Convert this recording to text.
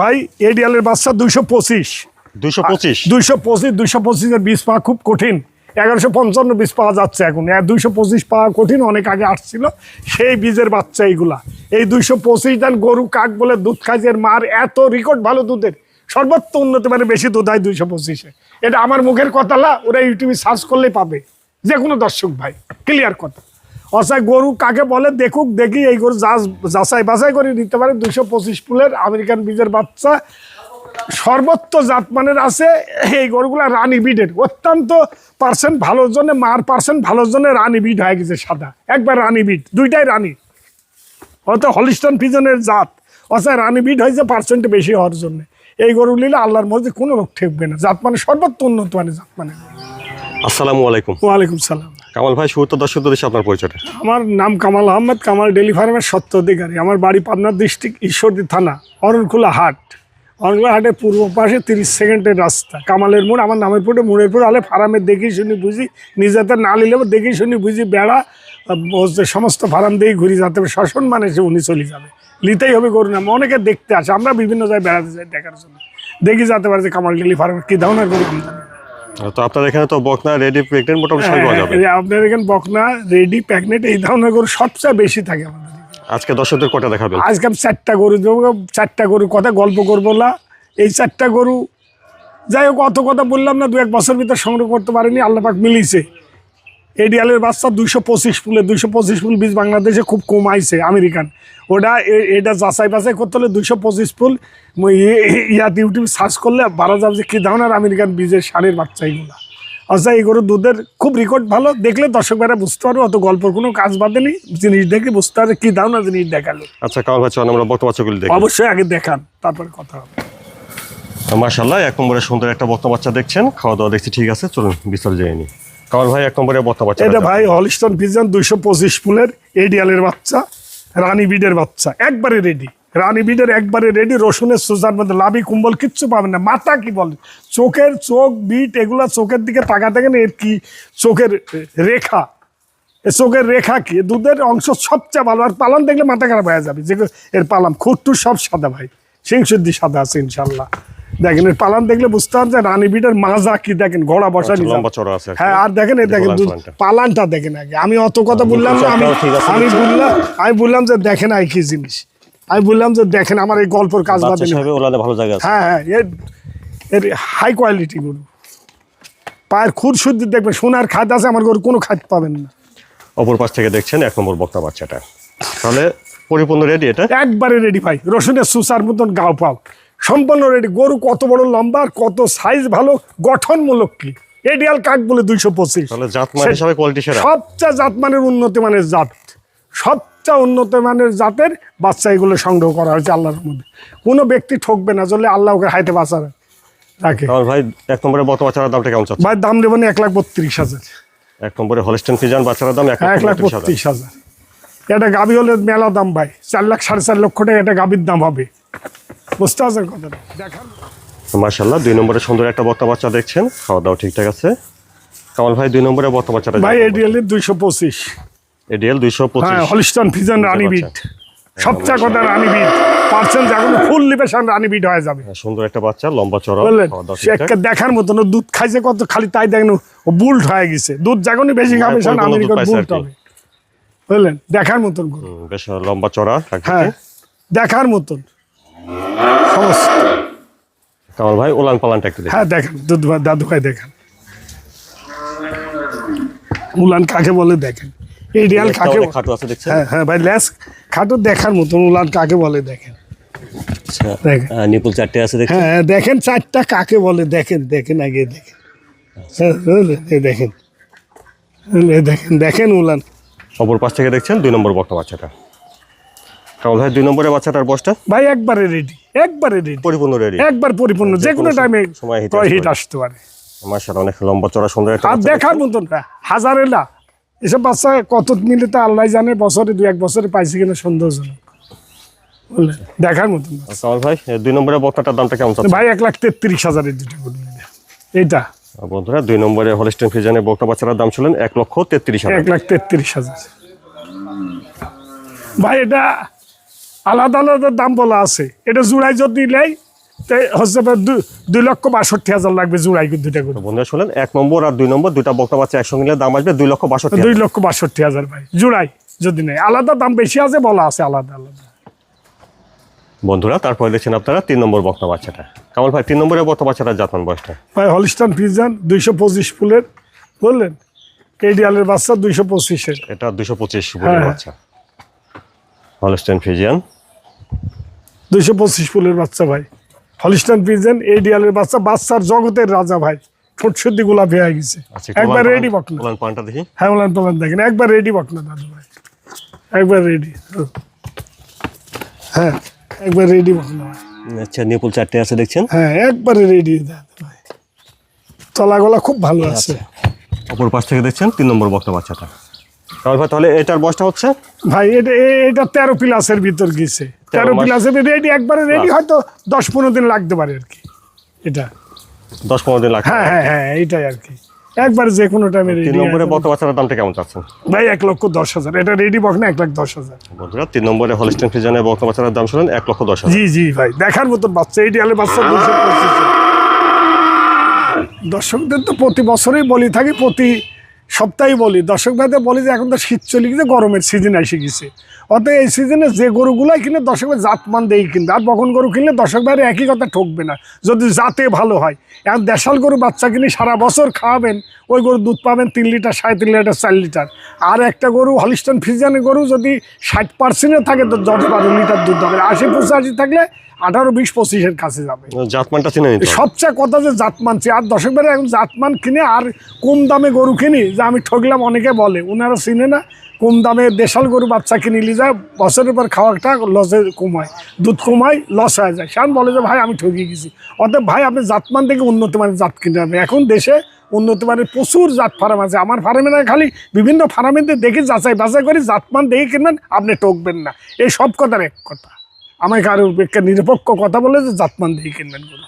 ভাই এডিয়ালের বাচ্চা দুইশো পঁচিশ। দুইশো পঁচিশ? দুইশো পঁচিশ দুইশো পঁচিশের বীজ পাওয়া খুব কঠিন। এগারোশো পঞ্চান্ন বীজ পাওয়া যাচ্ছে এখন। দুইশো পঁচিশ পাওয়া কঠিন অনেক আগে আসছিল। সেই বীজের বাচ্চা এইগুলা। এই দুইশো পঁচিশ দান গরু কাক বলে দুধ খাইছে এর মার এত রেকর্ড ভালো দুধের। সর্বোচ্চ উন্নত মানে বেশি দুধ হয় দুইশো পঁচিশে। এটা আমার মুখের কথা না ওরা ইউটিউবে সার্চ করলেই পাবে। যে কোনো দর্শক ভাই ক্লিয়ার কথা। অসায় গরু কাকে বলে দেখুক দেখি এই গরু যাচ- যাচাই বাছাই করে নিতে পারে। দুশো পঁচিশ ফুলের আমেরিকান বীজের বাচ্চা সর্বত্র জাতমানের আছে। এই গরুগুলা রানী বিডের অত্যন্ত পার্সেন্ট ভালোর জন্য মার পার্সেন্ট ভালোর জন্য রানী বিড হয়ে গেছে সাদা। একবার রানী বিড দুইটাই রানী। হয়তো হলিস্টন ফিজনের জাত। অর্থাৎ রানী বিড হয়েছে পার্সেন্ট বেশি হওয়ার জন্য। এই গরু নিলে আল্লাহর মধ্যে কোনো রোগ ঠেকবে না। জাত মানে সর্বোচ্চ উন্নত মানে জাত মানে আসসালামু আলাইকুম। ওয়ালাইকুম সালাম। কামাল ভাই শুরুতে দর্শক উদ্দেশ্যে আপনার পরিচয়টা। আমার নাম কামাল আহমেদ, কামাল ডেলি ফার্মের সত্য অধিকারী আমার বাড়ি পাবনা ডিস্ট্রিক্ট ঈশ্বরদী থানা অরণখোলা হাট। অরণখোলা হাটের পূর্ব পাশে তিরিশ সেকেন্ডের রাস্তা। কামালের মোড়, আমার নামের পরে মোড়ের পরে আলে, ফার্মে দেখি শুনি বুঝি, নিজেতে না নিলেও দেখি শুনি বুঝি বেড়া সমস্ত ফার্ম দিয়েই ঘুরি যাতে হবে। শাসন মানে সে উনি চলে যাবে। নিতেই হবে গরু নাম। অনেকে দেখতে আসে, আমরা বিভিন্ন জায়গায় বেড়াতে যাই দেখার জন্য। দেখি যেতে পারে যে কামাল ডেলি ফার্মের কী ধরনের গরু আমদানি তো আপনার এখানে তো বকনা রেডি প্রেগনেন্ট মোটামুটি সবই পাওয়া যাবে। হ্যাঁ, আপনার এখানে বকনা রেডি প্যাকনেট এই ধরনের গরু সবচেয়ে বেশি থাকে আমাদের আজকে দর্শকদের কটা দেখাবেন? আজকে আমি চারটা গরু দেবো চারটা গরু কথা গল্প করব না। এই চারটা গরু যাই হোক অত কথা বললাম না দু এক বছর ভিতর সংগ্রহ করতে পারিনি আল্লাপাক মিলিয়েছে। এডিয়ালের বাচ্চা দুইশো পঁচিশ ফুলে দুইশো পঁচিশ ফুল বীজ বাংলাদেশে খুব কম আইছে আমেরিকান। ওটা এটা যাচাই বাছাই করতে হলে দুইশো পঁচিশ ফুল ইয়াতে ইউটিউব সার্চ করলে বারো যাবে যে কী ধরনের আমেরিকান বীজের সারের বাচ্চা এগুলা আচ্ছা এই গরু দুধের খুব রেকর্ড ভালো দেখলে দর্শক ভাইরা বুঝতে পারবে অত গল্পর কোনো কাজ বাদেনি জিনিস দেখে বুঝতে পারবে কী ধরনের জিনিস দেখাল। আচ্ছা কামাল ভাই চল আমরা বক্তা বাচ্চাগুলি দেখি। অবশ্যই আগে দেখান তারপরে কথা হবে। মার্শাল্লাহ এক নম্বরে সুন্দর একটা বক্তা বাচ্চা দেখছেন খাওয়া দাওয়া দেখছি ঠিক আছে চলুন বিস্তার নিই। ভাই এক নম্বরে বাচ্চা এটা ভাই হলিস্টন দুইশো পঁচিশ ফুলের এডিয়ালের বাচ্চা, রানী বিডের বাচ্চা, একবারে রেডি রানী বিডের একবারে রেডি রসুনের সোজার মধ্যে লাভি কুম্বল, কিচ্ছু পাবেন না। মাথা কি বলে চোখের চোখ, বিট, এগুলা চোখের দিকে তাকা দেখেন এর কি চোখের রেখা? চোখের রেখা কি? দুধের অংশ সবচেয়ে ভালো। আর পালন দেখলে মাথা খারাপ হয়ে যাবে। যে এর পালাম খুঁটটু সব সাদা ভাই। সিংশুদ্ধি সাদা আছে, ইনশাল্লাহ। দেখেন এর পালান দেখলে বুঝতে পারছেন রানী বিডের মাজা কি দেখেন ঘোড়া বসা আচ্ছা, লম্বা চড়া আছে হ্যাঁ আর দেখেন এই দেখেন পালানটা। দেখেন আগে। আমি অত কথা বললাম না আমি আছে, আমি বললাম আমি বললাম যে দেখেন আর কি জিনিস। আমি বললাম যে দেখেন আমার এই গল্পের কাজ বাদে ভালো জায়গা হ্যাঁ হ্যাঁ এর এর হাই কোয়ালিটি গরু। পায়ের খুদ শুদ্ধ দেখবেন সোনার খাদ আছে আমার গরু কোনো খাদ পাবেন না। অপর পাশ থেকে দেখছেন এক নম্বর বক্তা বাচ্চাটা। তাহলে পরিপূর্ণ রেডি এটা? একবারে রেডি ভাই। রসুনের সুসার মতন গাও পাও। সম্পূর্ণ রেডি। গরু কত বড় লম্বা আর কত সাইজ ভালো গঠনমূলক কি? এডিয়াল কাক বলে দুইশো পঁচিশ। মান সবচেয়ে জাত মানের উন্নত মানের জাত। সবচেয়ে উন্নত মানের জাতের বাচ্চা এগুলো সংগ্রহ করা হয়েছে আল্লাহর মধ্যে কোনো ব্যক্তি ঠকবে না চলে আল্লাহ ওকে হাইতে বাঁচাবে রাখে। ভাই এক নম্বরে বক্তা বাচ্চার দামটা কেমন ভাই দাম দেবেন এক লাখ বত্রিশ হাজার। এক নম্বরে হলিস্টেন ফিজান বাচ্চার দাম এক লাখ বত্রিশ হাজার। এটা গাবি হলে মেলা দাম ভাই চার লাখ সাড়ে চার লক্ষ টাকা এটা গাবির দাম হবে। বুঝতে পারছেন কথাটা দেখান। মার্শাল্লাহ দুই নম্বরে সুন্দর একটা বক্তা বাচ্চা দেখছেন। খাওয়া দাওয়া ঠিকঠাক আছে। কামাল ভাই দুই নম্বরে বক্তা বাচ্চাটা ভাই এডিএলের দুইশো পঁচিশ। এডিএল দুইশো হ্যাঁ পঁচিশ হলিস্টন ফিজন রানী বিট সবচেয়ে কথা রানী বিট পার্সেন্ট যেগুলো ফুল লিবেশন রানী বিট হয়ে যাবে। সুন্দর একটা বাচ্চা লম্বা চড়া একটা দেখার মতন দুধ খাইছে কত খালি তাই দেখেন ও বুল্ট হয়ে গেছে। দুধ যখনই বেশি খাবে দুধ আমেরিকার বুল্ট হবে। বুঝলেন দেখার মতন বেশ লম্বা চড়া হ্যাঁ দেখার মতন। সমস্ত। কামাল ভাই ওলান পালানটা একটু হ্যাঁ দেখেন দাদু ভাই দেখেন। উলান কাকে বলে দেখেন? এডিয়াল একটা কাকে খাটো আছে দেখছেন? হ্যাঁ হ্যাঁ ভাই ল্যাস খাটো দেখার মতন উলান কাকে বলে দেখেন? আচ্ছা দেখেন। নিপুল চারটে আছে দেখছেন? হ্যাঁ দেখেন চারটা কাকে বলে? দেখেন দেখেন আগে দেখেন। হ্যাঁ? এই দেখেন। দেখেন দেখেন উলান। অপর পাশ থেকে দেখছেন দুই নম্বর বক্তা বাচ্চাটা। কামাল ভাই দুই নম্বরের বাচ্চাটার বসটা ভাই একবারে রেডি একবারে রেডি পরিপূর্ণ রেডি একবার পরিপূর্ণ যে কোনো টাইমে সময় হিট আসতে পারে। মার্শাল অনেক লম্বা চড়া সুন্দর একটা আর দেখার মতন না হাজারে না এসব বাচ্চা কত মিলে তা আল্লাহ জানে বছরে দু এক বছরে পাইছি কিনা সন্দেহজনক। দেখার মতন না। ভাই দুই নম্বরের বক্তাটার দামটা কেমন চাচ্ছে ভাই এক লাখ তেত্রিশ হাজারের দুটো এইটা। বন্ধুরা দুই নম্বরে হলিস্টেন ফিজানের বক্তা বাচ্চাটার দাম ছিলেন এক লক্ষ তেত্রিশ হাজার। এক লাখ তেত্রিশ হাজার। ভাই এটা আলাদা আলাদা দাম বলা আছে। এটা জোড়ায় যদি হচ্ছে দু- দুই লক্ষ বাষট্টি হাজার লাগবে জোড়াই দুইটা তো বন্ধুরা শুনলেন এক নম্বর আর দুই নম্বর দুইটা বক্তা বাচ্চা একসঙ্গে নিলে দাম আসবে দুই লক্ষ বাষট্টি দুই লক্ষ বাষট্টি হাজার ভাই জোড়াই যদি নেই। আলাদা দাম বেশি আছে বলা আছে আলাদা আলাদা। বন্ধুরা তারপরে দেখছেন আপনারা তিন নম্বর বক্তা বাচ্চাটা। কামাল ভাই তিন নম্বরের বক্তা বাচ্চাটা জাতমান বয়সটা? ভাই হলিস্টান দুইশো পঁচিশ ফুলের বললেন? কেডিয়ালের বাচ্চা দুইশো পঁচিশের। এটা পঁচিশ। বাচ্চা। হলস্টেন ফিজিয়ান দুইশো পঁচিশ ফুলের বাচ্চা ভাই। হলিস্টান পিজেন এডিয়ালের বাচ্চা বাচ্চার জগতের রাজা ভাই। ঠোঁট সর্দি গোলাপি হয়ে গেছে। আচ্ছা একবার রেডি বকনা। পানটা দেখি। হ্যাঁ ওলান পালান দেখেন। একবার রেডি বকনা দাদু ভাই। একবার রেডি হ্যাঁ একবার রেডি বকনা আচ্ছা নিপুল চারটে আছে দেখছেন? হ্যাঁ একবারে রেডি দাদু ভাই। তলাগলা খুব ভালো আছে। অপর পাশ থেকে দেখছেন তিন নম্বর বক্তা বাচ্চাটা। ভাই তাহলে এটার বয়সটা হচ্ছে? ভাই এটা এটা তেরো প্লাসের ভিতর গেছে। তেরো মাস। রেডি একবারে রেডি হয়তো দশ পনেরো দিন লাগতে পারে আর কি এটা। দশ পনেরো দিন লাগবে হ্যাঁ হ্যাঁ হ্যাঁ এইটাই আর কি। একবার যে কোনো টাইমে তিন নম্বরে বক্তা বাচ্চাটার দামটা কেমন চাচ্ছেন? ভাই এক লক্ষ দশ হাজার। এটা রেডি বক না এক লাখ দশ হাজার। বন্ধুরা তিন নম্বরে হলস্টেন ফিজিয়ানের বক্তা বাচ্চাটার দাম শুনেন এক লক্ষ দশ হাজার। জি জি ভাই দেখার মতন বাচ্চা এই ডিয়ালের বাচ্চা দুশো দর্শকদের তো প্রতি বছরই বলি থাকি প্রতি সপ্তাহে বলি। দর্শক ভাইদের বলি যে, এখন তো শীত চলে গেছে, গরমের সিজন এসে গেছে। অতএব এই সিজনে যে গরুগুলাই কিনে দর্শক ভাই জাতমান দেই কিনতে আর বকন গরু কিনলে দর্শক ভাইয়ের একই কথা ঠকবে না। যদি জাতে ভালো হয়, এখন দেশাল গরু বাচ্চা কিনে সারা বছর খাওয়াবেন, ওই গরু দুধ পাবেন তিন লিটার, সাড়ে তিন লিটার, চার লিটার। আর একটা গরু হলিস্টন ফিজিয়ানের গরু যদি ষাট পার্সেন্টে থাকে, তো দশ বারো লিটার দুধ হবে আশি পঁচাশি থাকলে আঠারো বিশ পঁচিশের কাছে যাবে। জাতমানটা চিনে সবচেয়ে কথা যে জাতমান চেয়ে আর দশক বারে এখন জাতমান কিনে আর কম দামে গরু কিনি যে আমি ঠকলাম অনেকে বলে ওনারা চিনে না কম দামে দেশাল গরু বাচ্চা কিনে নিয়ে যায় বছরের পর খাওয়াটা লসে কমায় দুধ কমায় লস হয়ে যায়। সেখান বলে যে ভাই আমি ঠকিয়ে গেছি। অতএব ভাই আপনি জাতমান থেকে উন্নত মানের জাত কিনতে হবে এখন দেশে উন্নত মানের প্রচুর জাত ফার্ম আছে। আমার ফার্মে না খালি বিভিন্ন ফার্মেতে দেখে যাচাই বাছাই করে জাতমান দেখে কিনবেন আপনি ঠকবেন না। এই সব কথার এক কথা। আমাকে আরও একটা নিরপেক্ষ কথা বলে যে জাতমান দিয়ে কিনবেন গরু